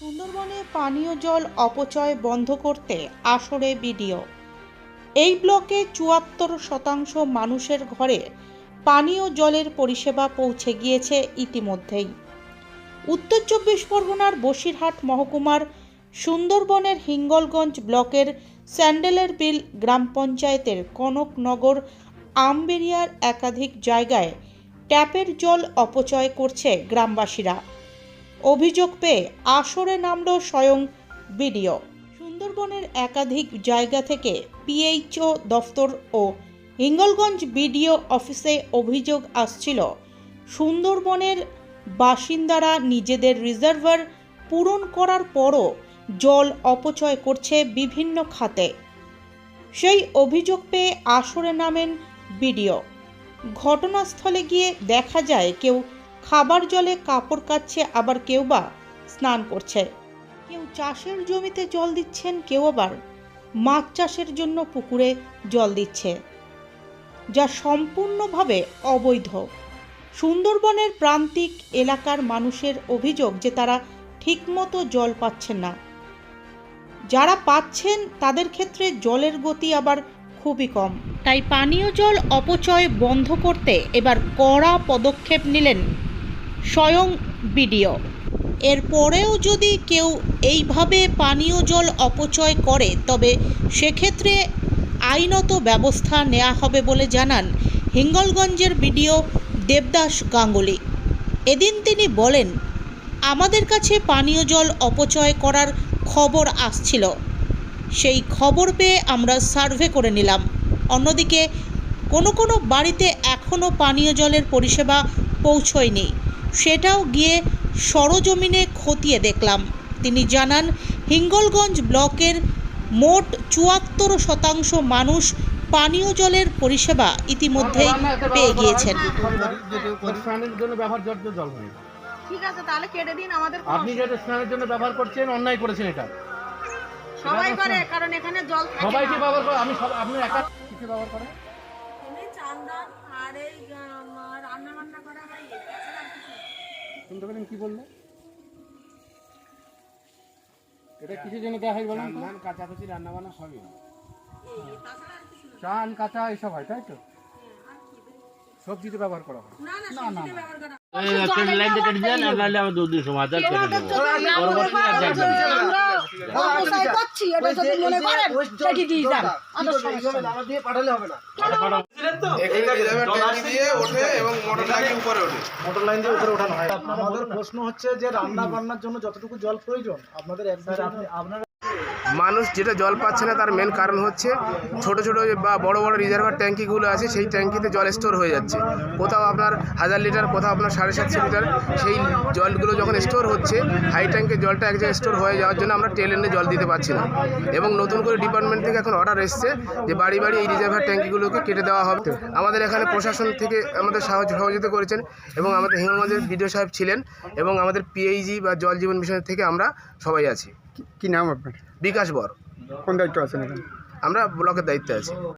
সুন্দরবনে পানীয় জল অপচয় বন্ধ করতে আসরে বিডিও। এই ব্লকে চুয়াত্তর শতাংশ মানুষের ঘরে পানীয় জলের পরিষেবা পৌঁছে গিয়েছে ইতিমধ্যেই। উত্তর চব্বিশ পরগনার বসিরহাট মহকুমার সুন্দরবনের হিঙ্গলগঞ্জ ব্লকের স্যান্ডেলের বিল গ্রাম পঞ্চায়েতের কনকনগর আমবেরিয়ার একাধিক জায়গায় ট্যাপের জল অপচয় করছে গ্রামবাসীরা। অভিযোগ পেয়ে আসরে নামল স্বয়ং বিডিও। সুন্দরবনের একাধিক জায়গা থেকে পিএইচও দফতর ও হিঙ্গলগঞ্জ বিডিও অফিসে অভিযোগ আসছিল, সুন্দরবনের বাসিন্দারা নিজেদের রিজার্ভার পূরণ করার পরও জল অপচয় করছে বিভিন্ন খাতে। সেই অভিযোগ পেয়ে আসরে নামেন বিডিও। ঘটনাস্থলে গিয়ে দেখা যায় কেউ খাবার জলে কাপড় কাচ্ছে, আবার কেউ বা স্নান করছে। কেউ চাষের জমিতে জল দিচ্ছেন, কেউ আবার মাছ চাষের জন্য পুকুরে জল দিচ্ছে, যা সম্পূর্ণভাবে অবৈধ। সুন্দরবনের প্রান্তিক এলাকার মানুষের অভিযোগ যে তারা ঠিকমতো জল পাচ্ছেন না। যারা পাচ্ছেন, তাদের ক্ষেত্রে জলের গতি আবার খুবই কম। তাই পানীয় জল অপচয় বন্ধ করতে এবার কড়া পদক্ষেপ নিলেন স্বয়ং বিডিও। এরপরেও যদি কেউ এইভাবে পানীয় জল অপচয় করে, তবে সেক্ষেত্রে আইনত ব্যবস্থা নেওয়া হবে বলে জানান হিঙ্গলগঞ্জের বিডিও দেবদাস গাঙ্গুলি। এদিন তিনি বলেন, আমাদের কাছে পানীয় জল অপচয় করার খবর আসছিল। সেই খবর পেয়ে আমরা সার্ভে করে নিলাম। অন্যদিকে কোনো কোনো বাড়িতে এখনও পানীয় জলের পরিষেবা পৌঁছয়নি। সেটাও গিয়ে সরজমিনে খতিয়ে দেখলাম। তিনি জানান হিঙ্গলগঞ্জ ব্লকের মোট চুয়াত্তর শতাংশ মানুষ পানীয় জলের পরিষেবা ইতিমধ্যেই পেয়ে গিয়েছেন। স্নানের জন্য ব্যবহার যোগ্য জল ঠিক আছে তাহলে কেটে দিন আমাদের আপনি যেটা স্নানের জন্য ব্যবহার করছেন অন্যায় করেছেন এটা। সবাই করে কারণ এখানে জল থাকে সবাই ব্যবহার করে? আমি সব আপনি একা কিছু ব্যবহার এমনি আর এই রান্না বান্না করা হয়। শুনতে পেলেন? কি বলল? এটা কিসের জন্য দেওয়া হয় বলেন ধান কাঁচাকুচি রান্না বান্না সবই হয়। এই, তাছাড়া আর কিছু না। চাল কাঁচা এইসব হয় তাই তো? সবজিতে ব্যবহার করা হয়। না না করা লাইন মনে করেন কেটে দিয়ে যান আমাদের সমস্যা নেই। এখানে রিজার্ভের ট্যাঙ্কি দিয়ে ওঠে এবং মোটর লাগিয়ে উপরে ওঠে। মোটর লাইন দিয়ে উপরে ওঠানো হয়। আমাদের প্রশ্ন হচ্ছে যে রান্না বান্নার জন্য যতটুকু জল প্রয়োজন আপনাদের আপনারা মানুষ যেটা জল পাচ্ছে না, তার মেন কারণ হচ্ছে ছোট ছোট বা বড় বড় রিজার্ভার ট্যাঙ্কিগুলো আছে, সেই ট্যাঙ্কিতে জল স্টোর হয়ে যাচ্ছে। কোথাও আপনার হাজার লিটার কোথাও আপনার সাড়ে সাতশো লিটার সেই জলগুলো যখন স্টোর হচ্ছে হাই ট্যাঙ্কের জলটা এক জায়গায় স্টোর হয়ে যাওয়ার জন্য আমরা টেলেন্ডে জল দিতে পারছি না। এবং নতুন করে ডিপার্টমেন্ট থেকে এখন অর্ডার এসছে যে বাড়ি বাড়ি এই রিজার্ভার ট্যাঙ্কিগুলোকে কেটে দেওয়া হবে। আমাদের এখানে প্রশাসন থেকে আমাদের সাহায্য সহযোগিতা করেছেন এবং আমাদের হিঙ্গলগঞ্জের বিডিও সাহেব ছিলেন এবং আমাদের পিএইচি বা জল জীবন মিশন থেকে আমরা সবাই আছি। কি নাম আপনার? বিকাশ বর। কোন দায়িত্ব আছেন এখানে? আমরা ব্লকের দায়িত্বে আছি।